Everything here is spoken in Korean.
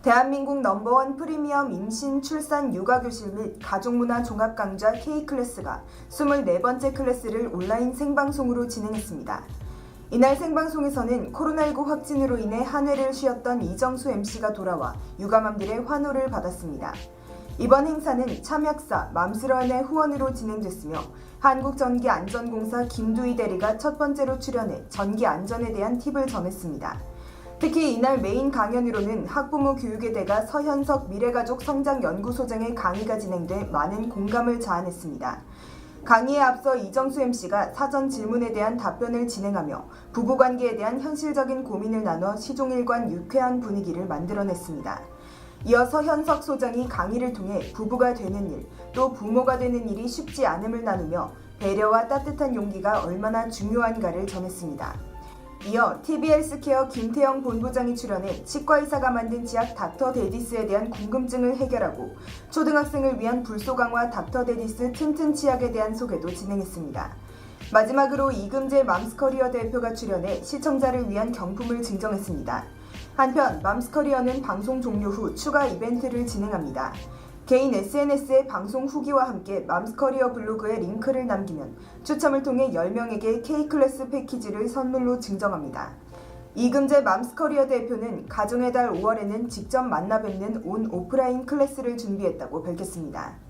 대한민국 넘버원 프리미엄 임신, 출산, 육아 교실 및 가족문화 종합 강좌 K클래스가 24번째 클래스를 온라인 생방송으로 진행했습니다. 이날 생방송에서는 코로나19 확진으로 인해 한 해를 쉬었던 이정수 MC가 돌아와 육아맘들의 환호를 받았습니다. 이번 행사는 참약사 맘스런의 후원으로 진행됐으며 한국전기안전공사 김두희 대리가 첫 번째로 출연해 전기 안전에 대한 팁을 전했습니다. 특히 이날 메인 강연으로는 학부모 교육에 대가 서현석 미래가족 성장연구소장의 강의가 진행돼 많은 공감을 자아냈습니다. 강의에 앞서 이정수 MC가 사전 질문에 대한 답변을 진행하며 부부관계에 대한 현실적인 고민을 나눠 시종일관 유쾌한 분위기를 만들어냈습니다. 이어서 현석 소장이 강의를 통해 부부가 되는 일, 또 부모가 되는 일이 쉽지 않음을 나누며 배려와 따뜻한 용기가 얼마나 중요한가를 전했습니다. 이어 TBS 케어 김태영 본부장이 출연해 치과의사가 만든 치약 닥터 데디스에 대한 궁금증을 해결하고 초등학생을 위한 불소 강화 닥터 데디스 튼튼 치약에 대한 소개도 진행했습니다. 마지막으로 이금재 맘스커리어 대표가 출연해 시청자를 위한 경품을 증정했습니다. 한편 맘스커리어는 방송 종료 후 추가 이벤트를 진행합니다. 개인 SNS에 방송 후기와 함께 맘스커리어 블로그에 링크를 남기면 추첨을 통해 10명에게 K클래스 패키지를 선물로 증정합니다. 이금재 맘스커리어 대표는 가정의 달 5월에는 직접 만나 뵙는 온 오프라인 클래스를 준비했다고 밝혔습니다.